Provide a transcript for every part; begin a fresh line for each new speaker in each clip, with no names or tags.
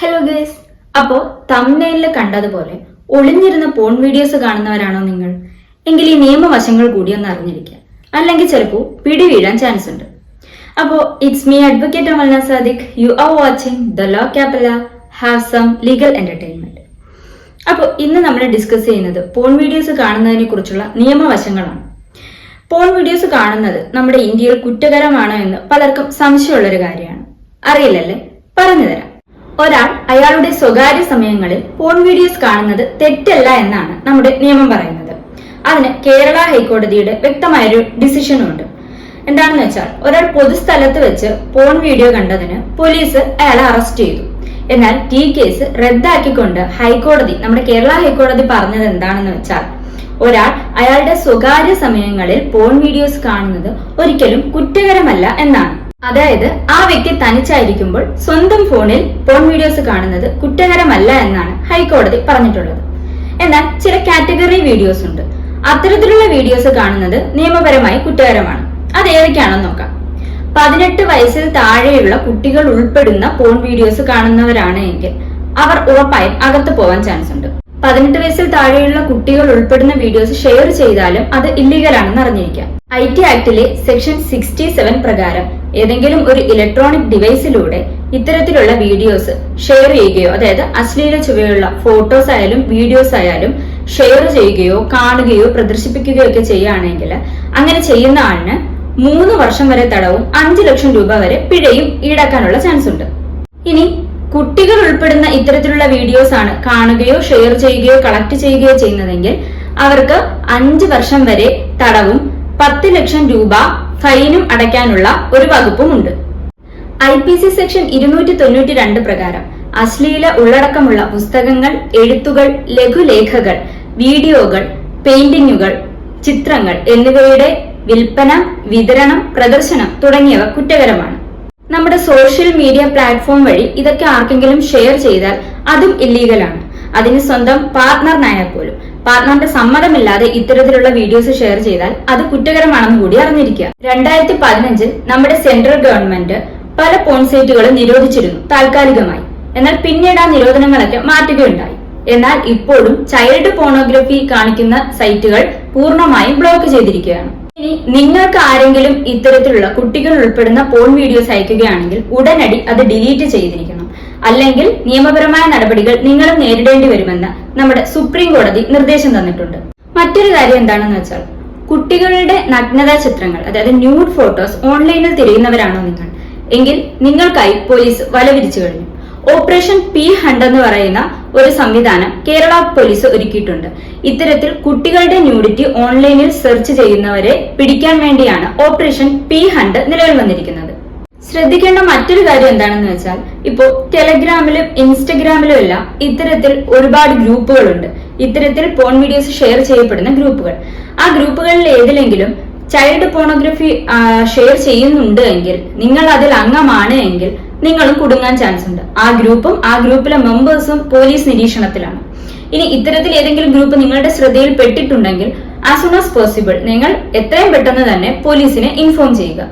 Hello guys അപ്പോ തമിഴ്നയിലെ കണ്ടതുപോലെ ഒളിഞ്ഞിരുന്ന porn videos കാണുന്നവരാണോ നിങ്ങൾ? എങ്കിൽ ഈ നിയമവശങ്ങൾ കൂടി ഒന്ന് അറിഞ്ഞിരിക്കുക. അല്ലെങ്കിൽ ചിലപ്പോൾ പിടി വീഴാൻ ചാൻസ് ഉണ്ട്. അപ്പോ it's me advocate Amalna Sadiq. You are watching the law capella have some legal entertainment അപ്പോൾ ഇന്ന് നമ്മൾ ഡിസ്കസ് ചെയ്യുന്നത് പോൺ വീഡിയോസ് കാണുന്നതിനെ കുറിച്ചുള്ള നിയമവശങ്ങളാണ്. പോൺ വീഡിയോസ് കാണുന്നത് നമ്മുടെ ഇന്ത്യയിൽ കുറ്റകരമാണോ എന്ന് പലർക്കും സംശയമുള്ളൊരു കാര്യമാണ്. അറിയില്ലല്ലേ? പറഞ്ഞുതരാം. ഒരാൾ അയാളുടെ സ്വകാര്യ സമയങ്ങളിൽ പോൺ വീഡിയോസ് കാണുന്നത് തെറ്റല്ല എന്നാണ് നമ്മുടെ നിയമം പറയുന്നത്. അതിന് കേരള ഹൈക്കോടതിയുടെ വ്യക്തമായൊരു ഡിസിഷനും ഉണ്ട്. എന്താണെന്ന് വെച്ചാൽ ഒരാൾ പൊതുസ്ഥലത്ത് വെച്ച് പോൺ വീഡിയോ കണ്ടതിന് പോലീസ് അയാളെ അറസ്റ്റ് ചെയ്തു. എന്നാൽ ഈ കേസ് റദ്ദാക്കിക്കൊണ്ട് ഹൈക്കോടതി നമ്മുടെ കേരള ഹൈക്കോടതി പറഞ്ഞത് എന്താണെന്ന് വെച്ചാൽ ഒരാൾ അയാളുടെ സ്വകാര്യ സമയങ്ങളിൽ പോൺ വീഡിയോസ് കാണുന്നത് ഒരിക്കലും കുറ്റകരമല്ല എന്നാണ്. അതായത് ആ വ്യക്തി തനിച്ചായിരിക്കുമ്പോൾ സ്വന്തം ഫോണിൽ പോൺ വീഡിയോസ് കാണുന്നത് കുറ്റകരമല്ല എന്നാണ് ഹൈക്കോടതി പറഞ്ഞിട്ടുള്ളത്. എന്നാൽ ചില കാറ്റഗറി വീഡിയോസ് ഉണ്ട്. അത്തരത്തിലുള്ള വീഡിയോസ് കാണുന്നത് നിയമപരമായി കുറ്റകരമാണ്. അത് ഏതൊക്കെയാണെന്ന് നോക്കാം. പതിനെട്ട് വയസ്സിൽ താഴെയുള്ള കുട്ടികൾ ഉൾപ്പെടുന്ന പോൺ വീഡിയോസ് കാണുന്നവരാണ് എങ്കിൽ അവർ ഉറപ്പായും അകത്ത് പോകാൻ ചാൻസ് ഉണ്ട്. പതിനെട്ട് വയസ്സിൽ താഴെയുള്ള കുട്ടികൾ ഉൾപ്പെടുന്ന വീഡിയോസ് ഷെയർ ചെയ്താലും അത് ഇല്ലീഗലാണെന്ന് അറിഞ്ഞിരിക്കാം. ഐ ടി ആക്ടിലെ സെക്ഷൻ സിക്സ്റ്റി സെവൻ പ്രകാരം ഏതെങ്കിലും ഒരു ഇലക്ട്രോണിക് ഡിവൈസിലൂടെ ഇത്തരത്തിലുള്ള വീഡിയോസ് ഷെയർ ചെയ്യുകയോ അതായത് അശ്ലീല ചുവയുള്ള ഫോട്ടോസ് ആയാലും വീഡിയോസ് ആയാലും ഷെയർ ചെയ്യുകയോ കാണുകയോ പ്രദർശിപ്പിക്കുകയോ ഒക്കെ ചെയ്യുകയാണെങ്കിൽ അങ്ങനെ ചെയ്യുന്ന ആളിന് മൂന്ന് വർഷം വരെ തടവും അഞ്ചു ലക്ഷം രൂപ വരെ പിഴയും ഈടാക്കാനുള്ള ചാൻസ് ഉണ്ട്. ഇനി കുട്ടികൾ ഉൾപ്പെടുന്ന ഇത്തരത്തിലുള്ള വീഡിയോസ് ആണ് കാണുകയോ ഷെയർ ചെയ്യുകയോ കളക്ട് ചെയ്യുകയോ ചെയ്യുന്നതെങ്കിൽ അവർക്ക് അഞ്ച് വർഷം വരെ തടവും പത്ത് ലക്ഷം രൂപ ഫൈനും അടയ്ക്കാനുള്ള ഒരു വകുപ്പുമുണ്ട്. ഐ പി സി സെക്ഷൻ ഇരുന്നൂറ്റി തൊണ്ണൂറ്റി രണ്ട് പ്രകാരം അശ്ലീല ഉള്ളടക്കമുള്ള പുസ്തകങ്ങൾ എഴുത്തുകൾ ലഘുലേഖകൾ വീഡിയോകൾ പെയിന്റിങ്ങുകൾ ചിത്രങ്ങൾ എന്നിവയുടെ വിൽപ്പന വിതരണം പ്രദർശനം തുടങ്ങിയവ കുറ്റകരമാണ്. നമ്മുടെ സോഷ്യൽ മീഡിയ പ്ലാറ്റ്ഫോം വഴി ഇതൊക്കെ ആർക്കെങ്കിലും ഷെയർ ചെയ്താൽ അതും ഇല്ലീഗലാണ്. അതിന് സ്വന്തം പാർട്ട്ണറിനായാൽ പോലും പാർട്ട്ണറിന്റെ സമ്മതമില്ലാതെ ഇത്തരത്തിലുള്ള വീഡിയോസ് ഷെയർ ചെയ്താൽ അത് കുറ്റകരമാണെന്ന് കൂടി അറിഞ്ഞിരിക്കുക. രണ്ടായിരത്തി പതിനഞ്ചിൽ നമ്മുടെ സെൻട്രൽ ഗവൺമെന്റ് പല പോൺസൈറ്റുകളും നിരോധിച്ചിരുന്നു താൽക്കാലികമായി. എന്നാൽ പിന്നീട് ആ നിരോധനങ്ങളൊക്കെ മാറ്റുകയുണ്ടായി. എന്നാൽ ഇപ്പോഴും ചൈൽഡ് പോണോഗ്രഫി കാണിക്കുന്ന സൈറ്റുകൾ പൂർണമായും ബ്ലോക്ക് ചെയ്തിരിക്കുകയാണ്. ഇനി നിങ്ങൾക്ക് ആരെങ്കിലും ഇത്തരത്തിലുള്ള കുട്ടികൾ ഉൾപ്പെടുന്ന പോൺ വീഡിയോസ് അയക്കുകയാണെങ്കിൽ ഉടനടി അത് ഡിലീറ്റ് ചെയ്തിരിക്കണം. അല്ലെങ്കിൽ നിയമപരമായ നടപടികൾ നിങ്ങളും നേരിടേണ്ടി വരുമെന്ന് നമ്മുടെ സുപ്രീം കോടതി നിർദ്ദേശം തന്നിട്ടുണ്ട്. മറ്റൊരു കാര്യം എന്താണെന്ന് വെച്ചാൽ കുട്ടികളുടെ നഗ്നതാ ചിത്രങ്ങൾ അതായത് ന്യൂഡ് ഫോട്ടോസ് ഓൺലൈനിൽ തിരയുന്നവരാണോ നിങ്ങൾ? എങ്കിൽ നിങ്ങൾക്കായി പോലീസ് വലവിരിച്ചു കഴിഞ്ഞു. ഓപ്പറേഷൻ പി ഹണ്ട് എന്ന് പറയുന്ന ഒരു സംവിധാനം കേരള പോലീസ് ഒരുക്കിയിട്ടുണ്ട്. ഇത്തരത്തിൽ കുട്ടികളുടെ ന്യൂഡിറ്റി ഓൺലൈനിൽ സെർച്ച് ചെയ്യുന്നവരെ പിടിക്കാൻ വേണ്ടിയാണ് ഓപ്പറേഷൻ പി ഹണ്ട് നിലവിൽ വന്നിരിക്കുന്നത്. ശ്രദ്ധിക്കേണ്ട മറ്റൊരു കാര്യം എന്താണെന്ന് വെച്ചാൽ ഇപ്പോ ടെലഗ്രാമിലും ഇൻസ്റ്റഗ്രാമിലും എല്ലാം ഇത്തരത്തിൽ ഒരുപാട് ഗ്രൂപ്പുകളുണ്ട്. ഇത്തരത്തിൽ പോൺ വീഡിയോസ് ഷെയർ ചെയ്യപ്പെടുന്ന ഗ്രൂപ്പുകൾ. ആ ഗ്രൂപ്പുകളിൽ ഏതിലെങ്കിലും ചൈൽഡ് പോണോഗ്രഫി ഷെയർ ചെയ്യുന്നുണ്ട് എങ്കിൽ നിങ്ങൾ അതിൽ അംഗമാണ് എങ്കിൽ നിങ്ങളും കുടുങ്ങാൻ ചാൻസ് ഉണ്ട്. ആ ഗ്രൂപ്പും ആ ഗ്രൂപ്പിലെ മെമ്പേഴ്സും പോലീസ് നിരീക്ഷണത്തിലാണ്. ഇനി ഇത്തരത്തിൽ ഏതെങ്കിലും ഗ്രൂപ്പ് നിങ്ങളുടെ ശ്രദ്ധയിൽ പെട്ടിട്ടുണ്ടെങ്കിൽ ആസ് സൂൺ ആസ് പോസിബിൾ നിങ്ങൾ എത്രയും പെട്ടെന്ന് തന്നെ പോലീസിനെ ഇൻഫോം ചെയ്യുക.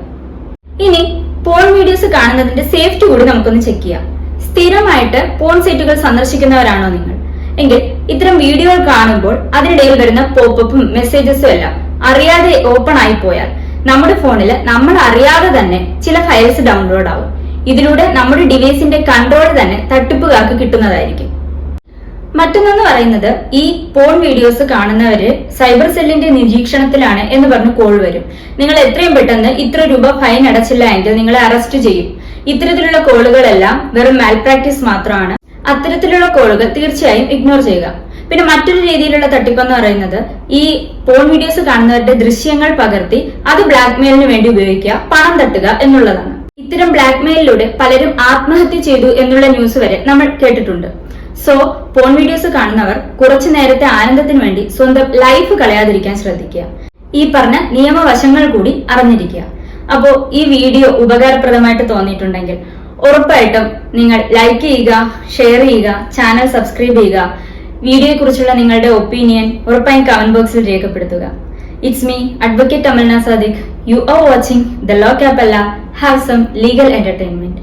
ഇനി പോൺ വീഡിയോസ് കാണുന്നതിന്റെ സേഫ്റ്റി കൂടി നമുക്കൊന്ന് ചെക്ക് ചെയ്യാം. സ്ഥിരമായിട്ട് പോൺ സൈറ്റുകൾ സന്ദർശിക്കുന്നവരാണോ നിങ്ങൾ? എങ്കിൽ ഇത്തരം വീഡിയോകൾ കാണുമ്പോൾ അതിനിടയിൽ വരുന്ന പോപ്പപ്പും മെസ്സേജസും എല്ലാം അറിയാതെ ഓപ്പൺ ആയി പോയാൽ നമ്മുടെ ഫോണിൽ നമ്മൾ അറിയാതെ തന്നെ ചില ഫയൽസ് ഡൗൺലോഡ് ആവും. ഇതിലൂടെ നമ്മുടെ ഡിവൈസിന്റെ കൺട്രോൾ തന്നെ തട്ടിപ്പുകാർക്ക് കിട്ടുന്നതായിരിക്കും. മറ്റൊന്നെന്ന് പറയുന്നത് ഈ പോൺ വീഡിയോസ് കാണുന്നവര് സൈബർ സെല്ലിന്റെ നിരീക്ഷണത്തിലാണ് എന്ന് പറഞ്ഞ് കോൾ വരും. നിങ്ങൾ എത്രയും പെട്ടെന്ന് ഇത്ര രൂപ ഫൈൻ അടച്ചില്ല എങ്കിൽ നിങ്ങളെ അറസ്റ്റ് ചെയ്യും. ഇത്തരത്തിലുള്ള കോളുകളെല്ലാം വെറും മാൽ പ്രാക്ടീസ് മാത്രമാണ്. അത്തരത്തിലുള്ള കോളുകൾ തീർച്ചയായും ഇഗ്നോർ ചെയ്യുക. പിന്നെ മറ്റൊരു രീതിയിലുള്ള തട്ടിപ്പെന്ന് പറയുന്നത് ഈ പോൺ വീഡിയോസ് കാണുന്നവരുടെ ദൃശ്യങ്ങൾ പകർത്തി അത് ബ്ലാക്ക്മെയിലിന് വേണ്ടി ഉപയോഗിക്കുക പണം തട്ടുക എന്നുള്ളതാണ്. ഇത്തരം ബ്ലാക്ക്മെയിലിലൂടെ പലരും ആത്മഹത്യ ചെയ്തു എന്നുള്ള ന്യൂസ് വരെ നമ്മൾ കേട്ടിട്ടുണ്ട്. സോ പോൺ വീഡിയോസ് കാണുന്നവർ കുറച്ചു നേരത്തെ ആനന്ദത്തിന് വേണ്ടി സ്വന്തം ലൈഫ് കളയാതിരിക്കാൻ ശ്രദ്ധിക്കുക. ഈ പറഞ്ഞ നിയമവശങ്ങൾ കൂടി അറിഞ്ഞിരിക്കുക. അപ്പോ ഈ വീഡിയോ ഉപകാരപ്രദമായിട്ട് തോന്നിയിട്ടുണ്ടെങ്കിൽ ഉറപ്പായിട്ടും നിങ്ങൾ ലൈക്ക് ചെയ്യുക ഷെയർ ചെയ്യുക ചാനൽ സബ്സ്ക്രൈബ് ചെയ്യുക. വീഡിയോയെ കുറിച്ചുള്ള നിങ്ങളുടെ ഒപ്പീനിയൻ ഉറപ്പായും കമന്റ് ബോക്സിൽ രേഖപ്പെടുത്തുക. It's me advocate Amalna Sadiq you are watching the law capella have some legal entertainment